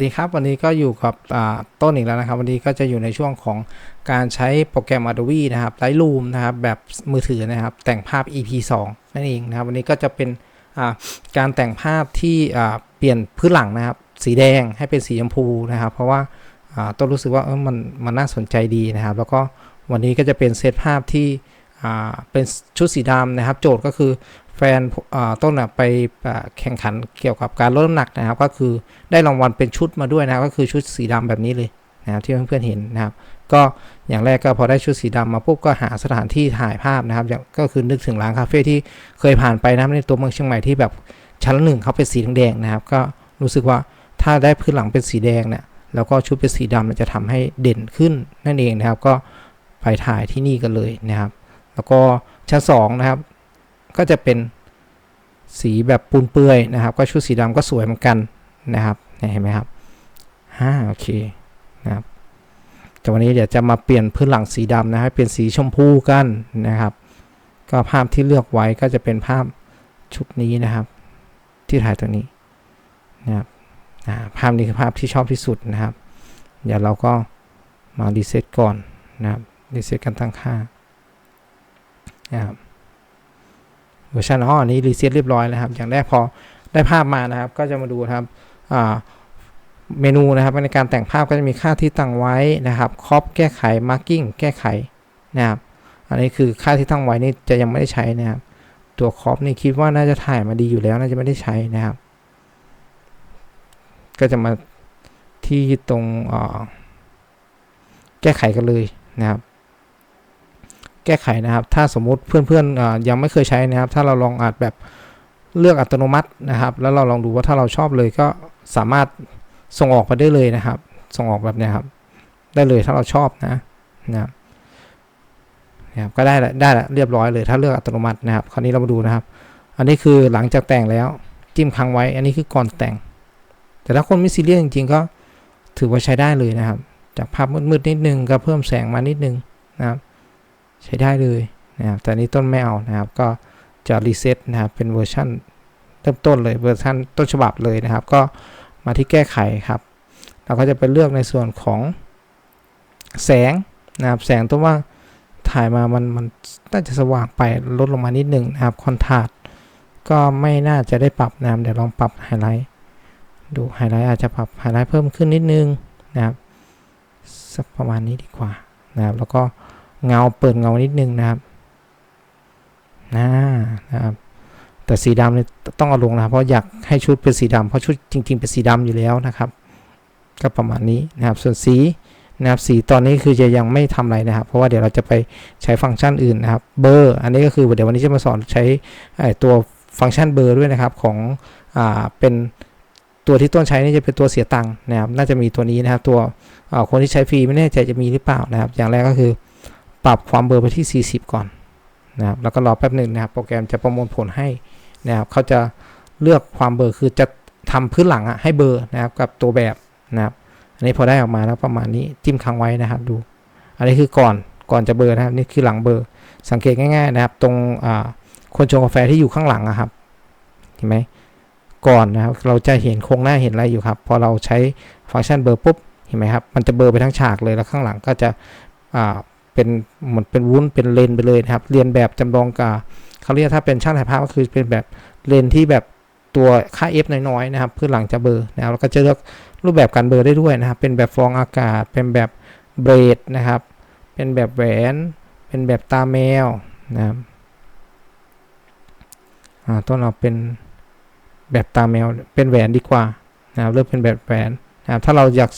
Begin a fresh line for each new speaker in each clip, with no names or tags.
สวัสดีครับวันนี้ก็อยู่กับต้นอีกแล้วนะครับ วันนี้ก็จะอยู่ในช่วงของการใช้โปรแกรม Adobe นะครับ Lightroom นะครับ แบบมือถือนะครับ แต่งภาพ EP 2 นั่นเองนะครับ วันนี้ก็จะเป็นการแต่งภาพที่เปลี่ยนพื้นหลังนะครับ สีแดงให้เป็นสีชมพูนะครับ เพราะว่าต้นรู้สึกว่ามันมันน่าสนใจดีนะครับ แล้วก็วันนี้ก็จะเป็นเซตภาพที่เป็นชุดสีดำนะครับ โจทย์ก็คือ แฟนต้นไปแข่งขันเกี่ยวกับการลดน้ำหนักนะครับ ก็คือได้รางวัลเป็นชุดมาด้วยนะก็คือชุดสีดำแบบนี้เลยนะครับที่เพื่อนๆเห็นนะครับ ก็อย่างแรกก็พอได้ชุดสีดำมาปุ๊บก็หาสถานที่ถ่ายภาพนะครับก็คือนึกถึงร้านคาเฟ่ที่เคยผ่านไปนะในตัวเมืองเชียงใหม่ที่แบบชั้นหนึ่งเขาเป็นสีแดงนะครับ ก็รู้สึกว่าถ้าได้พื้นหลังเป็นสีแดงเนี่ยแล้วก็ชุดเป็นสีดำเนี่ยจะทำให้เด่นขึ้นนั่นเองนะครับ ก็ไปถ่ายที่นี่กันเลยนะครับ แล้วก็ชั้นสองนะครับ ก็จะเป็นสีแบบปูนเปื่อยนะครับ ก็ชุดสีดำก็สวยเหมือนกันนะครับเห็นไหมครับฮ่าโอเคนะครับแต่วันนี้เดี๋ยวจะมาเปลี่ยนพื้นหลังสีดำนะให้เป็นสีชมพูกันนะครับ ก็ภาพที่เลือกไว้ก็จะเป็นภาพชุดนี้นะครับ ที่ถ่ายตัวนี้นะครับภาพนี้คือภาพที่ชอบที่สุดนะครับ เดี๋ยวเราก็มารีเซ็ตก่อนนะครับรีเซ็ตกันตั้งค่านะครับ เวอร์ชันอ๋ออันนี้รีเซ็ตเรียบร้อยแล้วครับ อย่างแรกพอได้ภาพมานะครับ ก็จะมาดูครับเมนูนะครับในการแต่งภาพก็จะมีค่าที่ตั้งไว้นะครับครอปแก้ไขมาร์กิ้งแก้ไขนะครับอันนี้คือค่าที่ตั้งไว้นี่จะยังไม่ได้ใช้นะครับ ตัวครอปนี่คิดว่าน่าจะถ่ายมาดีอยู่แล้วน่าจะไม่ได้ใช้นะครับ ก็จะมาที่ตรงแก้ไขกันเลยนะครับ แก้ไขนะครับ ถ้าสมมุติเพื่อนๆยังไม่เคยใช้นะครับ ถ้าเราลองอาจแบบเลือกอัตโนมัตินะครับ แล้วเราลองดูว่าถ้าเราชอบเลยก็สามารถส่งออกไปได้เลยนะครับ ส่งออกแบบนี้ครับ ได้เลยถ้าเราชอบนะนะครับนะครับก็ได้ละได้ละเรียบร้อยเลยถ้าเลือกอัตโนมัตินะครับ คราวนี้เรามาดูนะครับ อันนี้คือหลังจากแต่งแล้วจิ้มค้างไว้ อันนี้คือก่อนแต่ง แต่ถ้าคนไม่ซีเรียสจริงๆก็ถือว่าใช้ได้เลยนะครับ จากภาพมืดๆนิดนึงก็เพิ่มแสงมานิดนึงนะครับ ใช้ได้เลยนะครับแต่นี้ต้นไม่เอานะครับก็จะรีเซ็ตนะครับเป็นเวอร์ชันเริ่มต้นเลยเวอร์ชันต้นฉบับเลยนะครับ ก็มาที่แก้ไขครับ เราก็จะไปเลือกในส่วนของแสงนะครับแสงตัวว่าถ่ายมามันมันน่าจะสว่างไปลดลงมานิดหนึ่งนะครับคอนทราสก็ไม่น่าจะได้ปรับนะครับเดี๋ยวลองปรับไฮไลท์ดูไฮไลท์อาจจะปรับไฮไลท์เพิ่มขึ้นนิดนึงนะครับสักประมาณนี้ดีกว่านะครับแล้วก็ เงาเปิดเงานิดนึงนะครับนะนะครับ แต่สีดำเนี่ยต้องเอาลงนะเพราะอยากให้ชุดเป็นสีดำเพราะชุดจริง ๆ เป็นสีดำอยู่แล้วนะครับ ก็ประมาณนี้นะครับ ส่วนสีนะครับสีตอนนี้คือจะยังไม่ทำอะไรนะครับ เพราะว่าเดี๋ยวเราจะไปใช้ฟังก์ชันอื่นนะครับเบอร์อันนี้ก็คือเดี๋ยววันนี้จะมาสอนใช้ตัวฟังก์ชันเบอร์ด้วยนะครับของอ่าเป็นตัวที่ต้นใช้นี่จะเป็นตัวเสียตังค์นะครับ น่าจะมีตัวนี้นะครับ ตัวคนที่ใช้ฟรีไม่แน่ใจจะมีหรือเปล่านะครับ อย่างแรกก็คือ ปรับความเบอร์ไปที่ 40 ก่อนนะครับแล้วก็รอแป๊บหนึ่งนะครับ โปรแกรมจะประมวลผลให้นะครับเขาจะเลือกความเบอร์คือจะทำพื้นหลังอะให้เบอร์นะครับกับตัวแบบนะครับ อันนี้พอได้ออกมาแล้วประมาณนี้จิ้มค้างไว้นะครับดู อันนี้คือก่อนก่อนจะเบอร์นะครับนี่คือหลังเบอร์ สังเกตง่ายๆนะครับ ตรงคนชงกาแฟที่อยู่ข้างหลังอะครับเห็นไหมก่อนนะครับเราจะเห็นโครงหน้าเห็นอะไรอยู่ครับพอเราใช้ฟังก์ชันเบอร์ปุ๊บเห็นไหมครับมันจะเบอร์ไปทั้งฉากเลยแล้วข้างหลังก็จะ เป็นเหมือนเป็นวุ้นเป็นเลนไปเลยนะครับ เรียนแบบจำลองกับเขาเรียกถ้าเป็นช่างถ่ายภาพก็คือเป็นแบบเลนที่แบบตัวค่า f น้อยๆนะครับเพื่อหลังจะเบอร์นะครับแล้วก็จะเลือกรูปแบบการเบอร์ได้ด้วยนะครับ เป็นแบบฟองอากาศ เป็นแบบเบรดนะครับ เป็นแบบแหวน เป็นแบบตาแมวนะครับต้นเอาเป็นแบบตาแมวเป็นแหวนดีกว่านะครับเลือกเป็นแบบแหวน นะครับถ้าเราอยาก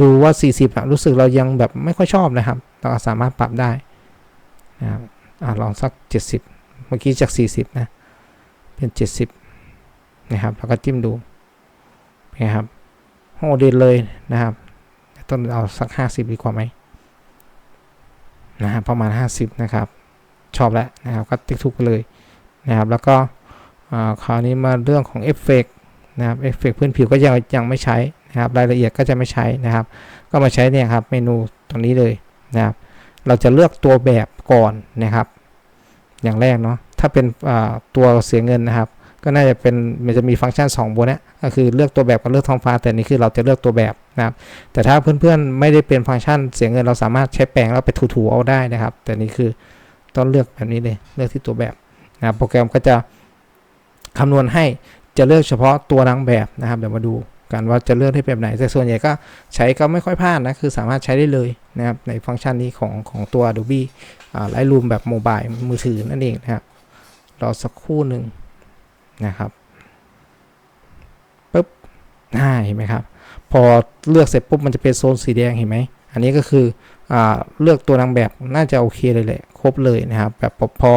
ดูว่า 40รู้สึกเรายังแบบไม่ค่อยชอบนะครับ เราสามารถปรับได้นะครับอลองสัก 70 เมื่อกี้จาก 40 นะ เป็น 70 นะครับ แล้วก็จิ้มดูนะครับโอเด่นเลยนะครับ ต้นเอาสัก 50 ดีกว่าไหมนะครับประมาณ 50 นะครับ ชอบแล้วนะครับ ก็ติ๊กทุกไปเลยนะครับ แล้วก็คราวนี้มาเรื่องของเอฟเฟกนะครับ เอฟเฟกพื้นผิวก็ยังยังไม่ใช้ นะครับรายละเอียดก็จะไม่ใช้นะครับ ก็มาใช้เนี่ยครับเมนูตรงนี้เลยนะครับ เราจะเลือกตัวแบบก่อนนะครับ อย่างแรกเนาะถ้าเป็นตัวเสียเงินนะครับ ก็น่าจะเป็นมันจะมีฟังก์ชัน2บนเนี้ยก็คือเลือกตัวแบบกับเลือกท้องฟ้าแต่นี่คือเราจะเลือกตัวแบบนะครับ แต่ถ้าเพื่อนๆไม่ได้เป็นฟังก์ชันเสียเงินเราสามารถใช้แปลงแล้วไปถูๆเอาได้นะครับ แต่นี่คือต้องเลือกแบบนี้เลยเลือกที่ตัวแบบนะครับโปรแกรมก็จะคำนวณให้จะเลือกเฉพาะตัวนางแบบนะครับ เดี๋ยวมาดู กันว่าจะเลือกให้แบบไหน แต่ส่วนใหญ่ก็ใช้ก็ไม่ค่อยพลาดนะ คือสามารถใช้ได้เลยนะครับ ในฟังก์ชันนี้ของของตัว Adobe ไลท์รูมแบบโมบายมือถือนั่นเองนะครับ รอสักครู่หนึ่งนะครับปุ๊บอ่าเห็นไหมครับ พอเลือกเสร็จปุ๊บมันจะเป็นโซนสีแดงเห็นไหม อันนี้ก็คืออเลือกตัวนางแบบน่าจะโอเคเลยแหละ ครบเลยนะครับ แบบพอพอ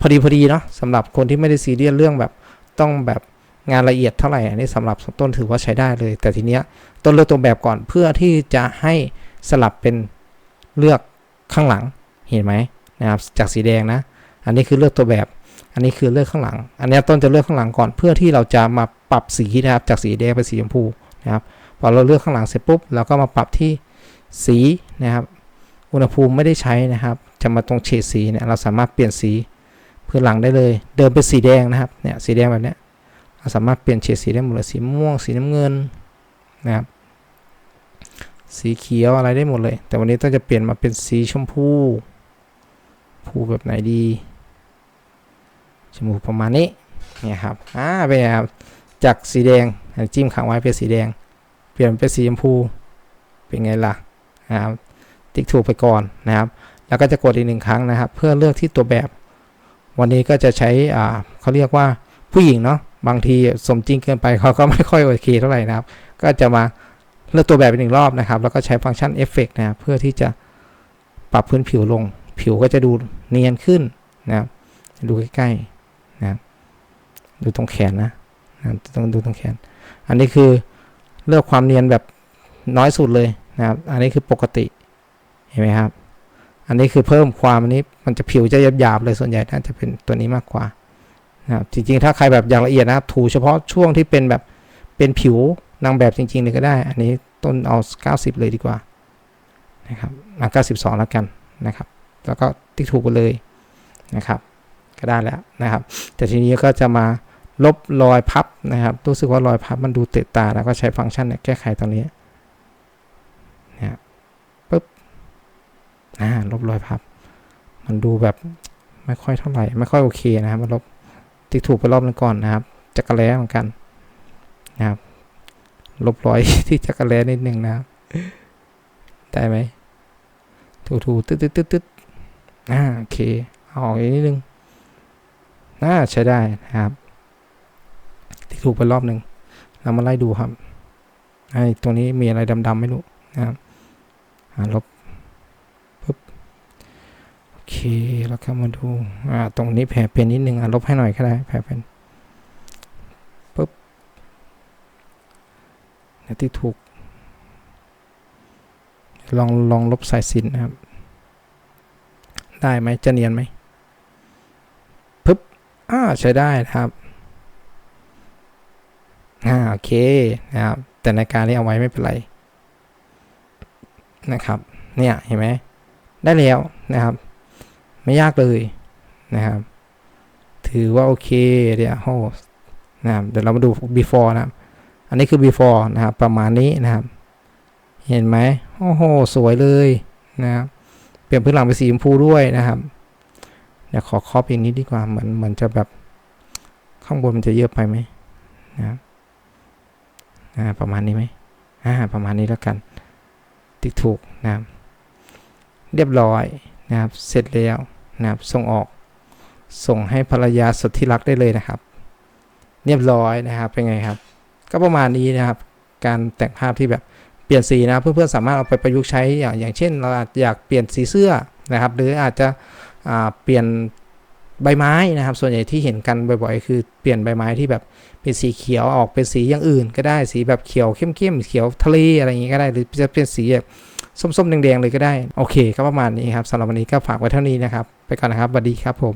พอดีพอดีเนาะสำหรับคนที่ไม่ได้ซีเรียสเรื่องแบบต้องแบบ งานละเอียดเท่าไหร่อันนี้สำหรับต้นถือว่าใช้ได้เลย แต่ทีเนี้ยต้นเลือกตัวแบบก่อนเพื่อที่จะให้สลับเป็นเลือกข้างหลังเห็นไหมนะครับจากสีแดงนะ อันนี้คือเลือกตัวแบบ อันนี้คือเลือกข้างหลัง อันนี้ต้นจะเลือกข้างหลังก่อนเพื่อที่เราจะมาปรับสีนะครับจากสีแดงเป็นสีชมพูนะครับพอเราเลือกข้างหลังเสร็จปุ๊บเราก็มาปรับที่สีนะครับ อุณหภูมิไม่ได้ใช้นะครับ จะมาตรงเฉดสีเนี่ยเราสามารถเปลี่ยนสีพื้นหลังได้เลย เดิมเป็นสีแดงนะครับเนี่ยสีแดงแบบเนี้ย เราสามารถเปลี่ยนเฉดสีได้หมดเลยสีม่วงสีน้ำเงินนะครับสีเขียวอะไรได้หมดเลย แต่วันนี้ต้องจะเปลี่ยนมาเป็นสีชมพูพูแบบไหนดีชมพูประมาณนี้เนี่ยครับอ่าเป็นไงครับจากสีแดงจิ้มขังไว้เป็นสีแดง เปลี่ยนเป็นสีชมพูเป็นไงล่ะนะครับติ๊กถูกไปก่อนนะครับ แล้วก็จะกดอีกหนึ่งครั้งนะครับ เพื่อเลือกที่ตัวแบบ วันนี้ก็จะใช้อ่าเขาเรียกว่าผู้หญิงเนาะ บางทีสมจริงเกินไปเขาก็ไม่ค่อยโอเคเท่าไหร่นะครับ ก็จะมาเลือกตัวแบบอีกหนึ่งรอบนะครับ แล้วก็ใช้ฟังก์ชันเอฟเฟกนะครับเพื่อที่จะปรับพื้นผิวลง ผิวก็จะดูเนียนขึ้นนะครับดูใกล้ๆนะดูตรงแขนนะนะต้องดูตรงแขน อันนี้คือเลือกความเนียนแบบน้อยสุดเลยนะครับ อันนี้คือปกติเห็นไหมครับ อันนี้คือเพิ่มความอันนี้มันจะผิวจะหยาบๆเลยส่วนใหญ่น่าจะเป็นตัวนี้มากกว่า นะครับจริงๆ ถ้าใครแบบอย่างละเอียดนะครับ ถูเฉพาะช่วงที่เป็นแบบเป็นผิวนางแบบจริงๆเลยก็ได้ อันนี้ต้นเอา 90 เลยดีกว่านะครับมา92 แล้วกันนะครับ แล้วก็ติ๊กถูกไปเลยนะครับ ก็ได้แล้วนะครับ แต่ทีนี้ก็จะมาลบรอยพับนะครับ รู้สึกว่ารอยพับมันดูเตะตา แล้วก็ใช้ฟังก์ชันเนี่ยแก้ไขตรงนี้นะปึ๊บอ่าลบรอยพับ มันดูแบบไม่ค่อยเท่าไหร่ ไม่ค่อยโอเคนะครับมันลบ ติ๊กถูกไปรอบนึงก่อนนะครับจักรแล้เหมือนกันนะครับ ลบรอยที่จักรแล้นิดนึงนะครับได้ไหมถูถูตึ๊ดตึ๊ดตึ๊ดตึ๊ดอ่าโอเคเอาออกอีกนิดนึงน่าใช้ได้นะครับที่ถูกไปรอบหนึ่งเรามาไล่ดูครับไอ้ตรงนี้มีอะไรดำๆไม่รู้นะครับลบ เคแล้วก็มาดูอ่าตรงนี้แผลเป็นนิดนึงอะลบให้หน่อยก็ได้แผลเป็นปุ๊บเนี่ยที่ถูก ลองลองลบสายสินนะครับ ได้ไหมจะเนียนไหมปึ๊บอ่าใช้ได้ครับอ่าโอเคนะครับแต่ในการนี้เอาไว้ไม่เป็นไรนะครับ เนี่ยเห็นไหมได้แล้วนะครับ ไม่ยากเลยนะครับ ถือว่าโอเคเดี๋ยวโหนะครับเดี๋ยวเรามาดู before นะครับ อันนี้คือ before นะครับ ประมาณนี้นะครับ เห็นไหมโอ้โห สวยเลยนะครับ เปลี่ยนพื้นหลังเป็นสีชมพูด้วยนะครับเดี๋ยวขอครอบอย่างนี้ดีกว่า เหมือนเหมือนจะแบบข้างบนมันจะเยอะไปไหมนะครับอ่าประมาณนี้ไหมอ่าประมาณนี้แล้วกัน ติ๊กถูกนะครับเรียบร้อย นะครับ เสร็จแล้วนะครับ ส่งออก ส่งให้ภรรยาสุดที่รักได้เลยนะครับ เรียบร้อยนะครับ เป็นไงครับ ก็ประมาณนี้นะครับ การแต่งภาพที่แบบเปลี่ยนสีนะ เพื่อนๆสามารถเอาไปประยุกต์ใช้อย่างอย่างเช่น เราอาจอยากเปลี่ยนสีเสื้อนะครับ หรืออาจจะเปลี่ยนใบไม้นะครับ ส่วนใหญ่ที่เห็นกันบ่อยๆ คือเปลี่ยนใบไม้ที่แบบเป็นสีเขียวออกเป็นสีอย่างอื่น ก็ได้สีแบบเขียวเข้มๆเขียวทะเลอะไรอย่างงี้ก็ได้ หรือจะเป็นสีแบบ ส้มๆแดงๆเลยก็ได้ โอเค ก็ประมาณนี้ครับสำหรับวันนี้ก็ฝากไว้เท่านี้นะครับ ไปก่อนนะครับสวัสดีครับผม